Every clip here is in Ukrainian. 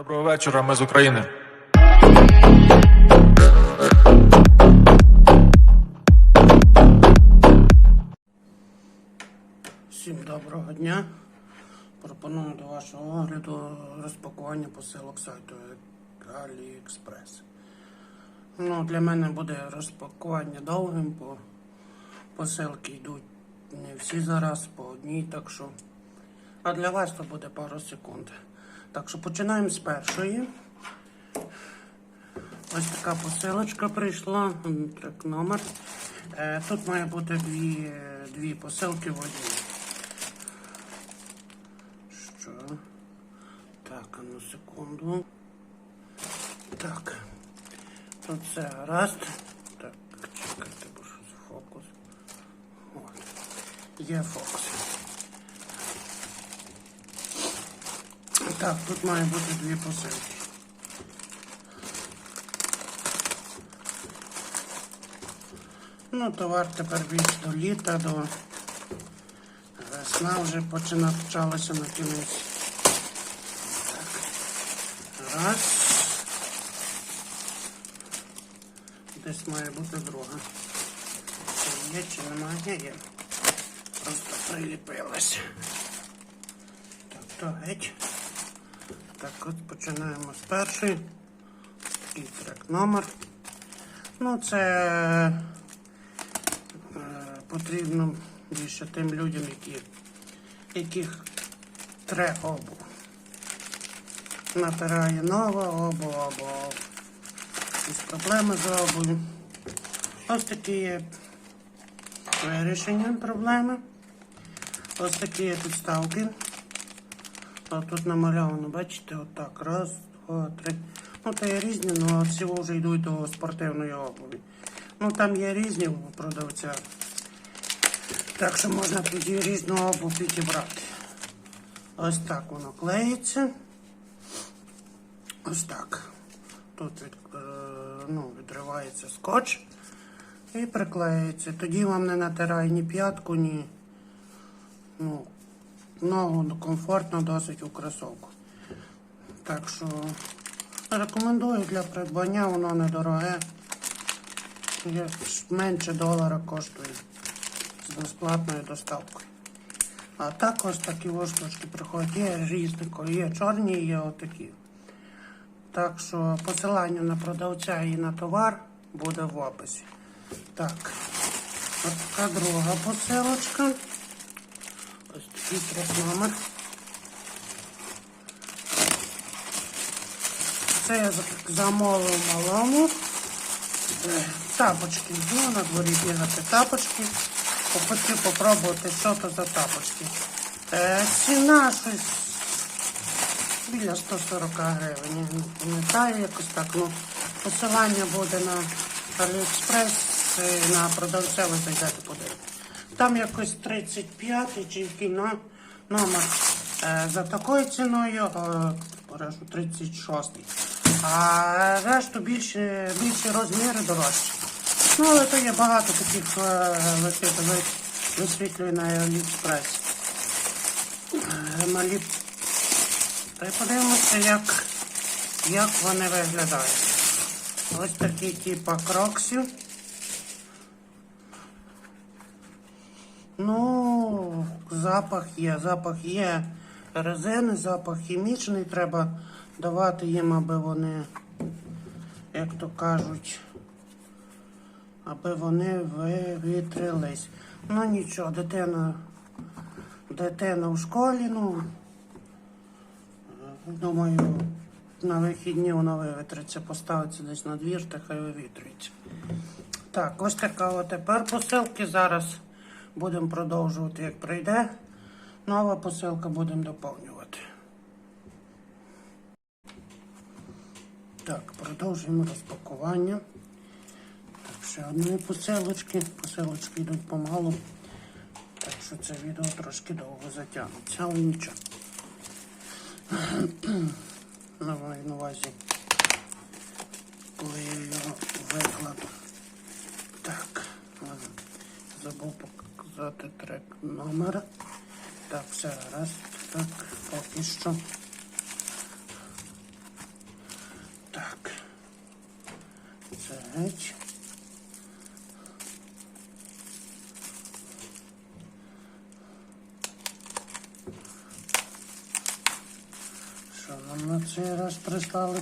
Доброго вечора, ми з України. Всім доброго дня. Пропоную до вашого огляду розпакування посилок сайту AliExpress. Ну, для мене буде розпакування довгим, бо посилки йдуть не всі зараз по одній, так що. А для вас то буде пару секунд. Так що починаємо з першої. Ось така посилочка прийшла, трек номер. Е, Тут має бути дві, дві посилки в одній. Що? Так, ну секунду. Так. Тут все гаразд. Так, чекайте, бо щось фокус. От. Є фокус. Так, тут має бути дві посилки. Ну, товар тепер більш до літа, до весна вже почина- почалася на кінець. Так. Раз. Десь має бути друга. Чи є, чи немає, є. Просто приліпилась. Так, то геть. Так, от починаємо з першої. Такий трек номер. Ну, це е, потрібно більше тим людям, які, яких тре обув. Натирає нова обув або якісь проблеми з обув'ю. Ось такі є вирішення проблеми. Ось такі є підставки. А тут намальовано, бачите, отак. Раз, два, три. Ну, то є різні, але всі вже йдуть до спортивної обуві. Ну, там є різні у продавця. Так що можна тоді різну обувь підібрати. Ось так воно клеїться. Ось так. Тут від, е, ну, відривається скотч і приклеюється. Тоді вам не натирає ні п'ятку, ні ну, ногу комфортно досить у кросовку. Так що рекомендую для придбання, воно недороге. Менше долара коштує з безплатною доставкою. А також такі штучки приходять. Є різні, є чорні, є отакі. Так що посилання на продавця і на товар буде в описі. Так, от така друга посилочка. Такий номер. Це я за- замовив малому. Е, Тапочки. Ну, на дворі бігати тапочки. Хотів попробувати, що то за тапочки. Е, ціна щось біля 140 гривень. Пам'ятаю якось так. Ну, посилання буде на Аліекспрес е, на продавця, ви зайдете подивитися. Там якось 35 чи який номер е, за такою ціною, е, бережу 36. А решту більше, більші розміри дорожчі. Ну, але то є багато таких е, висвітлює, висвітлює на Аліекспресі. Е, Малі та й подивимося, як, вони виглядають. Ось такі типа кроксів. Ну, запах є, запах є резини, запах хімічний. Треба давати їм, аби вони, як то кажуть, аби вони вивітрились. Ну нічого, дитина, дитина в школі, ну. Думаю, на вихідні воно вивітриться, поставиться десь на двір, та хай вивітрюється. Так, ось така от тепер посилки. Зараз будемо продовжувати, як прийде. Нова посилка будемо доповнювати. Так, продовжуємо розпакування. Так, ще одної посилочки. Посилочки йдуть помалу. Так що це відео трошки довго затягнеться, але нічого. На на увазі, коли я його викладу. Так, забув показати трек номер. Так, все раз, Так, поки що. Так. Це геть. Що нам на цей раз прислали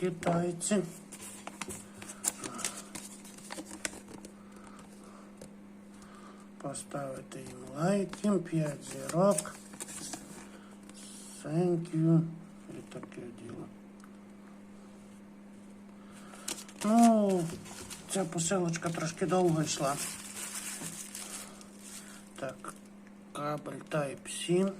китайці? Поставити їм лайки, 5 зірок. Thank you. І таке діло. Ну, ця посилочка трошки довго йшла. Так, кабель Type-C.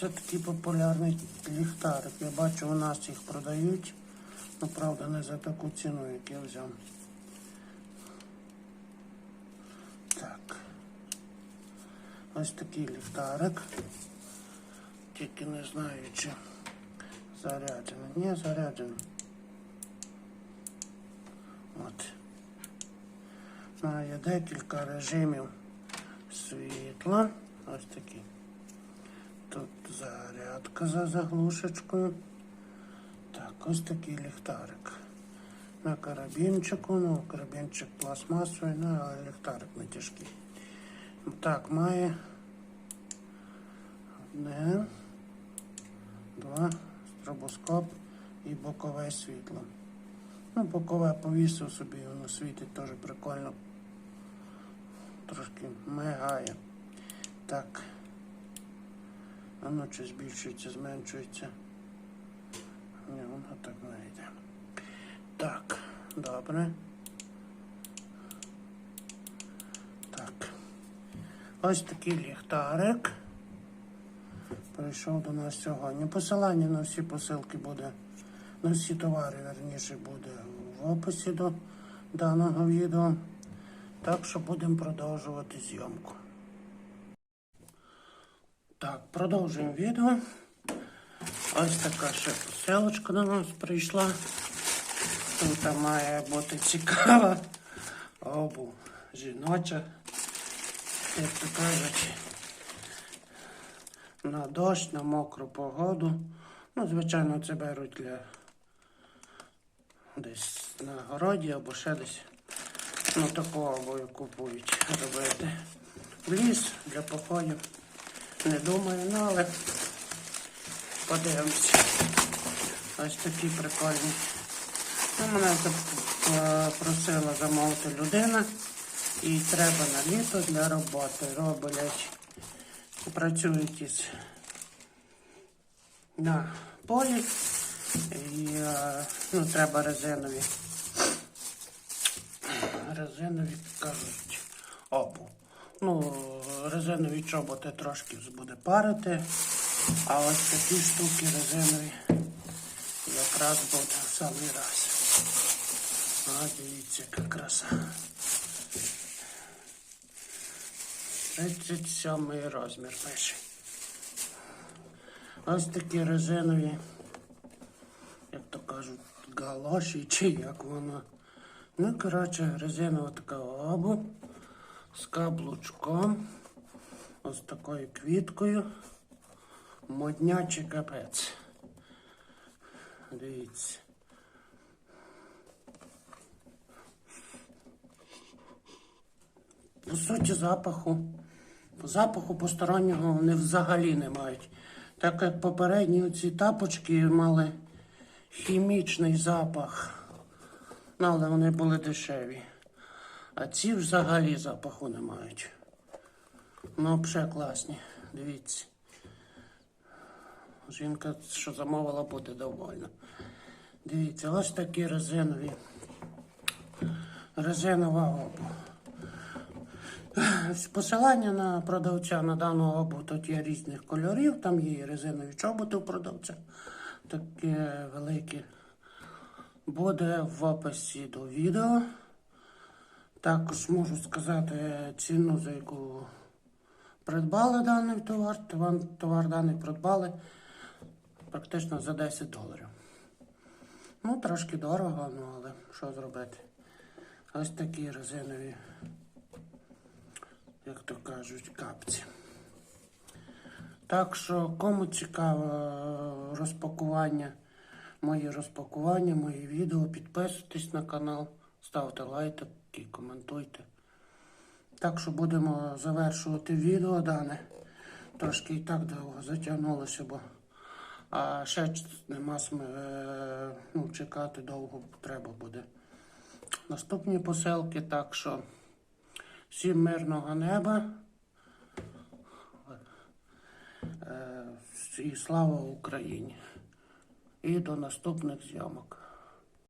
Це такий популярний ліхтарик. Я бачу, у нас їх продають. Ну, правда, не за таку ціну, як я взяв. Так. Ось такий ліхтарик. Тільки не знаю, чи заряджений. Ні, заряджений. От. Має декілька режимів світла. Ось такий. Тут зарядка за заглушечкою. Так, ось такий ліхтарик. На карабінчику, ну, карабінчик пластмасовий, ну, а ліхтарик не тяжкий. Так, має одне, два, стробоскоп і бокове світло. Ну, бокове повісив собі, воно світить теж прикольно. Трошки мигає. Так. Воно чи збільшується, зменшується. Ні, воно так не йде. Так, добре. Так. Ось такий ліхтарик. Прийшов до нас сьогодні. Посилання на всі посилки буде, на всі товари, верніше, буде в описі до даного відео. Так що будемо продовжувати зйомку. Так, продовжуємо відео. Ось така ще посилочка до нас прийшла. Тут має бути цікава обув жіноча, як то кажуть, на дощ, на мокру погоду. Ну, звичайно, це беруть для десь на городі або ще десь. Ну, такого обою купують робити. В ліс для походів. Не думаю, ну але подивимося. Ось такі прикольні. Ну, мене зап- е, замовити людина. І треба на літо для роботи. Роблять, працюють із на полі. І е, ну, треба резинові. Резинові кажуть обув. Ну, резинові чоботи трошки буде парити, а ось такі штуки резинові якраз буде в самий раз. А, дивіться, яка краса. 37 розмір пише. Ось такі резинові, як то кажуть, галоші чи як воно. Ну, коротше, резинова така обув з каблучком, ось такою квіткою. Моднячий капець. Дивіться. По суті, запаху. Запаху постороннього вони взагалі не мають. Так як попередні ці тапочки мали хімічний запах. Ну, але вони були дешеві. А ці взагалі запаху не мають. Ну, взагалі класні. Дивіться. Жінка, що замовила, буде довольна. Дивіться, ось такі резинові. Резинова обув. Посилання на продавця на дану обув тут є різних кольорів. Там є і резинові чоботи у продавця. Такі великі. Буде в описі до відео. Також можу сказати ціну, за яку придбали даний товар. Товар, товар даний придбали практично за 10 доларів. Ну, трошки дорого, ну але що зробити? Ось такі резинові, як то кажуть, капці. Так що, кому цікаво розпакування мої розпакування, мої відео. Підписуйтесь на канал, ставте лайки, коментуйте. Так що будемо завершувати відео дане. Трошки і так довго затягнулося, бо а ще нема е, ну, чекати довго треба буде. Наступні посилки, так що всім мирного неба. Е, І слава Україні! І до наступних зйомок.